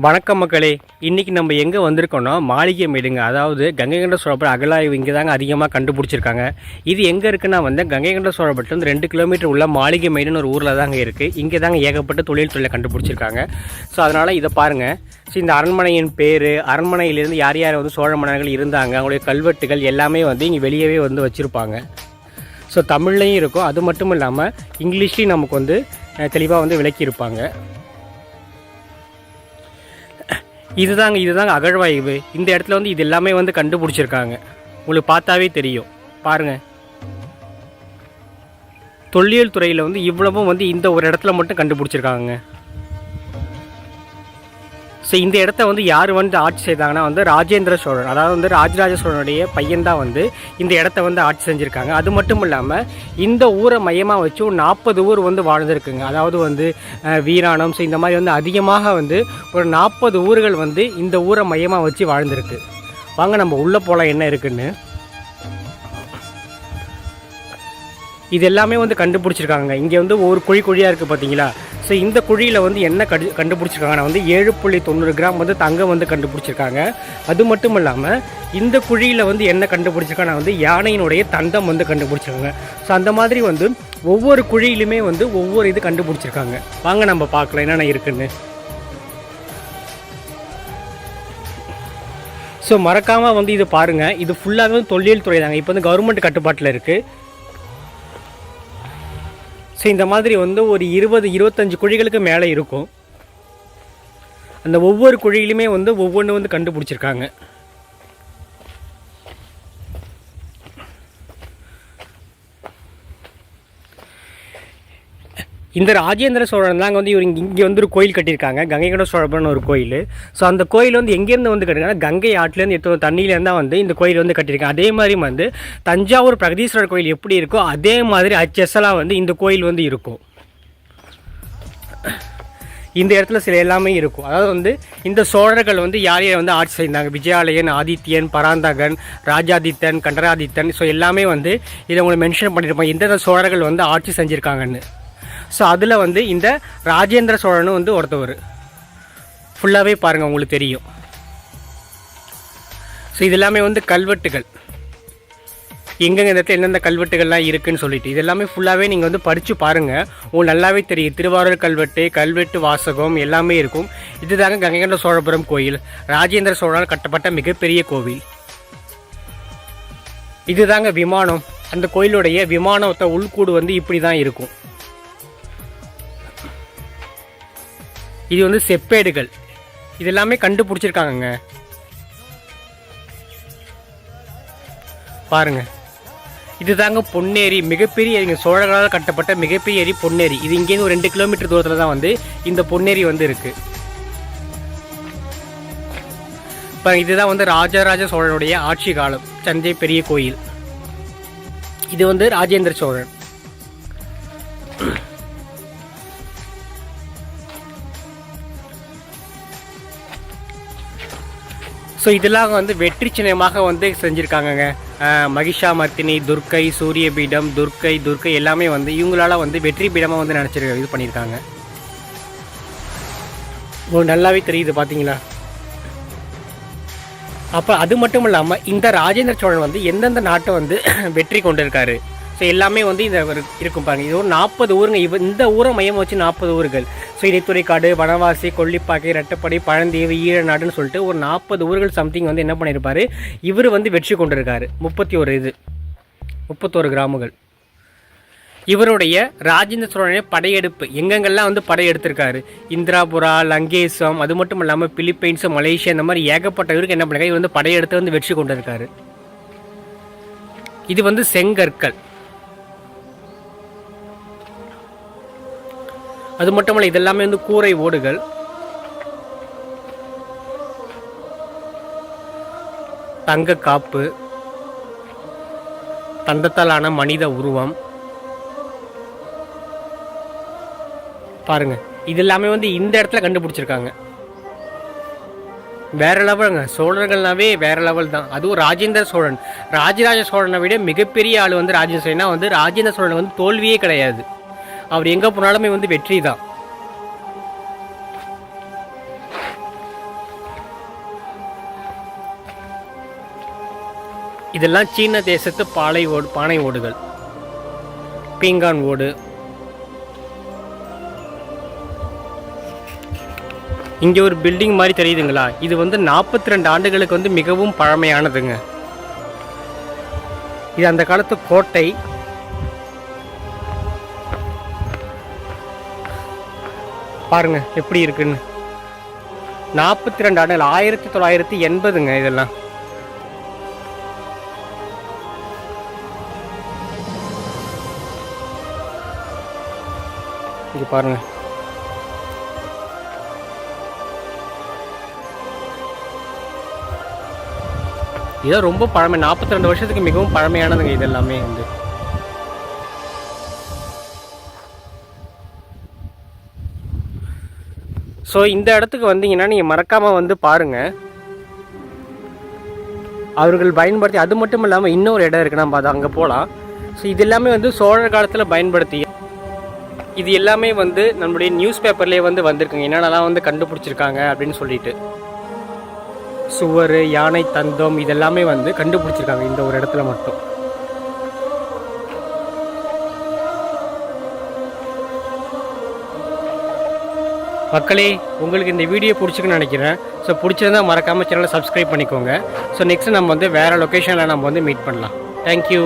வணக்கம் மக்களே. இன்றைக்கி நம்ம எங்கே வந்திருக்கோம்னா மாளிகை மேடுங்க. அதாவது கங்கை கண்ட சோழபுரம் அகலாய்வு இங்கே தாங்க அதிகமாக கண்டுபிடிச்சிருக்காங்க. இது எங்கே இருக்குன்னா வந்து கங்கை கொண்ட சோழபுரத்துலேருந்து ரெண்டு கிலோமீட்டர் உள்ள மாளிகை மேடுன்னு ஒரு ஊரில் தாங்க இருக்குது இங்கே தாங்க ஏகப்பட்ட தொழில் தொழிலை கண்டுபிடிச்சிருக்காங்க. ஸோ அதனால் இதை பாருங்கள் ஸோ இந்த அரண்மனையின் பேர் அரண்மனையிலேருந்து யார் யார் வந்து சோழ மன்னர்கள் இருந்தாங்க அவங்களுடைய கல்வெட்டுகள் எல்லாமே வந்து இங்கே வெளியவே வந்து வச்சுருப்பாங்க. ஸோ தமிழ்லையும் இருக்கும். அது மட்டும் இல்லாமல் இங்கிலீஷ்லேயும் நமக்கு வந்து தெளிவாக வந்து விளக்கியிருப்பாங்க. இதுதாங்க இதுதாங்க அகழ்வாய்வு இந்த இடத்துல வந்து இது எல்லாமே வந்து கண்டுபிடிச்சிருக்காங்க. உங்களுக்கு பார்த்தாவே தெரியும். பாருங்க. தொல்லியல் துறையில் வந்து இவ்வளவும் வந்து இந்த ஒரு இடத்துல மட்டும் கண்டுபிடிச்சிருக்காங்க ஸோ இந்த இடத்த வந்து யார் வந்து ஆட்சி செய்தாங்கன்னா வந்து ராஜேந்திர சோழன். அதாவது வந்து ராஜராஜ சோழனுடைய பையன் தான் வந்து இந்த இடத்த வந்து ஆட்சி செஞ்சுருக்காங்க. அது மட்டும் இல்லாமல் இந்த ஊரை மையமாக வச்சு ஒரு நாற்பது ஊர் வந்து வாழ்ந்துருக்குங்க. அதாவது வந்து வீராணம் ஸோ இந்த மாதிரி வந்து அதிகமாக வந்து ஒரு நாற்பது ஊர்கள் வந்து இந்த ஊரை மையமாக வச்சு வாழ்ந்துருக்கு. வாங்க நம்ம உள்ளே போகலாம் என்ன இருக்குன்னு. இது எல்லாமே வந்து கண்டுபிடிச்சிருக்காங்க. இங்கே வந்து ஒரு குழி குழியாக இருக்குது பார்த்தீங்களா ஸோ இந்த குழியில் வந்து என்ன கண்டு கண்டுபிடிச்சிருக்காங்கன்னா வந்து ஏழு புள்ளி தொண்ணூறு கிராம் வந்து தங்கம் வந்து கண்டுபிடிச்சிருக்காங்க. அது மட்டும் இல்லாமல் இந்த குழியில் வந்து என்ன கண்டுபிடிச்சிருக்காங்கன்னா வந்து யானையினுடைய தந்தம் வந்து கண்டுபிடிச்சிருக்காங்க. ஸோ அந்த மாதிரி வந்து ஒவ்வொரு குழியிலுமே வந்து ஒவ்வொரு இது கண்டுபிடிச்சிருக்காங்க. வாங்க நம்ம பார்க்கலாம் என்னென்ன இருக்குன்னு. ஸோ மறக்காமல் வந்து இது பாருங்கள் இது ஃபுல்லாகவே தொழில் தொல்லியல் துறை தாங்க. இப்போ வந்து கவர்மெண்ட் கட்டுப்பாட்டில் இருக்குது ஸோ இந்த மாதிரி வந்து ஒரு இருபது இருபத்தஞ்சி குழிகளுக்கு மேலே இருக்கும். அந்த ஒவ்வொரு குழியிலுமே வந்து ஒவ்வொன்று வந்து கண்டுபிடிச்சிருக்காங்க. இந்த ராஜேந்திர சோழன் தாங்க வந்து இவர் இங்கே வந்து ஒரு கோயில் கட்டியிருக்காங்க. கங்கை கொண்ட ஒரு கோயில். ஸோ அந்த கோயில் வந்து எங்கேருந்து வந்து கட்டிருக்காங்கன்னா கங்கை ஆற்றுலேருந்து எடுத்து தண்ணியிலேருந்து தான் வந்து இந்த கோயில் வந்து கட்டியிருக்காங்க. அதே மாதிரி வந்து தஞ்சாவூர் பிரகதீஸ்வரர் கோயில் எப்படி இருக்கோ அதே மாதிரி அச்செஸ்லாம் வந்து இந்த கோயில் வந்து இருக்கும். இந்த இடத்துல சில எல்லாமே இருக்கும். அதாவது வந்து இந்த சோழர்கள் வந்து யார் யார் வந்து ஆட்சி செய்தாங்க? விஜயாலயன் ஆதித்யன் பராந்தகன் ராஜாதித்தன் கண்டராதித்தன். ஸோ எல்லாமே வந்து இதை உங்களை மென்ஷன் பண்ணியிருப்பாங்க எந்தெந்த சோழர்கள் வந்து ஆட்சி செஞ்சுருக்காங்கன்னு. ஸோ அதில் வந்து இந்த ராஜேந்திர சோழனும் வந்து ஒருத்தவர். ஃபுல்லாகவே பாருங்கள் உங்களுக்கு தெரியும். ஸோ இது எல்லாமே வந்து கல்வெட்டுகள். எங்கெங்க இந்த இடத்துல எந்தெந்த கல்வெட்டுகள்லாம் இருக்குன்னு சொல்லிட்டு. இது எல்லாமே ஃபுல்லாகவே நீங்கள் வந்து படித்து பாருங்கள் உங்களுக்கு நல்லாவே தெரியும். திருவாரூர் கல்வெட்டு கல்வெட்டு வாசகம் எல்லாமே இருக்கும். இதுதாங்க கங்கைகண்ட சோழபுரம் கோயில். ராஜேந்திர சோழனால் கட்டப்பட்ட மிகப்பெரிய கோவில். இதுதாங்க விமானம். அந்த கோயிலுடைய விமானத்தை உள்கூடு வந்து இப்படி தான் இருக்கும். இது வந்து செப்பேடுகள். இது எல்லாமே கண்டுபிடிச்சிருக்காங்கங்க. பாருங்க. இதுதாங்க பொன்னேரி. மிகப்பெரிய இங்க சோழர்களால் கட்டப்பட்ட மிகப்பெரிய ஏரி பொன்னேரி. இது இங்கேருந்து ஒரு ரெண்டு கிலோமீட்டர் தூரத்தில் தான் வந்து இந்த பொன்னேரி வந்து இருக்கு. இப்போ இதுதான் வந்து ராஜராஜ சோழனுடைய ஆட்சி காலம். தஞ்சை பெரிய கோயில். இது வந்து ராஜேந்திர சோழன். ஸோ இதெல்லாம் வந்து வெற்றி சின்னமாக வந்து செஞ்சுருக்காங்கங்க. மகிஷா மர்த்தினி துர்க்கை சூரிய பீடம் துர்க்கை துர்க்கை எல்லாமே வந்து இவங்களால வந்து வெற்றி பீடமாக வந்து நினச்சிருக்க இது பண்ணியிருக்காங்க. ஒரு நல்லாவே தெரியுது பார்த்தீங்களா அப்போ அது மட்டும் இல்லாமல் இந்த ராஜேந்திர சோழன் வந்து எந்தெந்த நாட்டை வந்து வெற்றி கொண்டிருக்காரு? ஸோ எல்லாமே வந்து இந்த இருக்கும் பாருங்கள் இது ஒரு நாற்பது ஊருங்க. இவ இந்த ஊரை மையம் வச்சு நாற்பது ஊர்கள். ஸோ இடைத்துறைக்காடு வனவாசி கொல்லிப்பாக்கை ரெட்டப்படை பழந்தீவு ஈழநாடுன்னு சொல்லிட்டு ஒரு நாற்பது ஊர்கள் சம்திங் வந்து என்ன பண்ணியிருப்பாரு இவர் வந்து வெற்றி கொண்டிருக்காரு. முப்பத்தி ஒரு இது. முப்பத்தோரு கிராமங்கள் இவருடைய ராஜேந்திர சோழனுடைய படையெடுப்பு. எங்கெங்கெல்லாம் வந்து படையெடுத்திருக்காரு? இந்திராபுரா லங்கேசம் அது மட்டும் இல்லாமல் பிலிப்பைன்ஸு மலேசியா இந்த மாதிரி ஏகப்பட்ட இவருக்கு என்ன பண்ணிருக்காரு? இவர் வந்து படையெடுத்து வந்து வெற்றி கொண்டிருக்காரு. இது வந்து செங்கற்கள். அது மட்டும் இல்லை இதெல்லாமே வந்து கூரை ஓடுகள். தங்க காப்பு. தந்தத்தாலான மனித உருவம். பாருங்க இது எல்லாமே வந்து இந்த இடத்துல கண்டுபிடிச்சிருக்காங்க. வேற லெவலுங்க சோழர்கள்னாவே வேற லெவல் தான். அதுவும் ராஜேந்திர சோழன். ராஜராஜ சோழனை விட மிகப்பெரிய ஆள் வந்து ராஜேந்திர சோழனா. வந்து ராஜேந்திர சோழன் வந்து தோல்வியே கிடையாது. அவர் எங்கே போனாலுமே வந்து வெற்றி தான். இதெல்லாம் சீன தேசத்து பாலை ஓடு பானை ஓடுகள். பீங்கான் ஓடு. இங்கே ஒரு பில்டிங் மாதிரி தெரியுதுங்களா? இது வந்து நாற்பத்தி ரெண்டு ஆண்டுகளுக்கு வந்து மிகவும் பழமையானதுங்க. இது அந்த காலத்து கோட்டை. பாருங்க எப்படி இருக்குன்னு. நாற்பத்தி ரெண்டு ஆண்டுகள் ஆயிரத்தி தொள்ளாயிரத்தி எண்பதுங்க இதெல்லாம். இங்க பாருங்க. இதான் ரொம்ப பழமை நாற்பத்தி ரெண்டு வருஷத்துக்கு மிகவும் பழமையானதுங்க இது எல்லாமே வந்து. ஸோ இந்த இடத்துக்கு வந்தீங்கன்னா நீங்கள் மறக்காமல் வந்து பாருங்கள் அவர்கள் பயன்படுத்தி அது மட்டும் இல்லாமல் இன்னொரு இடம் இருக்குது நம்ம அது அங்கே போகலாம் ஸோ இது எல்லாமே வந்து சோழர் காலத்தில் பயன்படுத்தி இது எல்லாமே வந்து நம்மளுடைய நியூஸ் பேப்பர்லேயே வந்து வந்திருக்குங்க. என்னென்னலாம் வந்து கண்டுபிடிச்சிருக்காங்க அப்படின்னு சொல்லிட்டு. சுவர் யானை தந்தம் இதெல்லாமே வந்து கண்டுபிடிச்சிருக்காங்க இந்த ஒரு இடத்துல மட்டும். மக்களே உங்களுக்கு இந்த வீடியோ பிடிச்சிக்குன்னு நினைக்கிறேன். ஸோ பிடிச்சிருந்தா மறக்காமல் சேனலை சப்ஸ்கிரைப் பண்ணிக்கோங்க. ஸோ நெக்ஸ்ட் நம்ம வந்து வேறு லொக்கேஷனில் நம்ம வந்து மீட் பண்ணலாம். தேங்க்யூ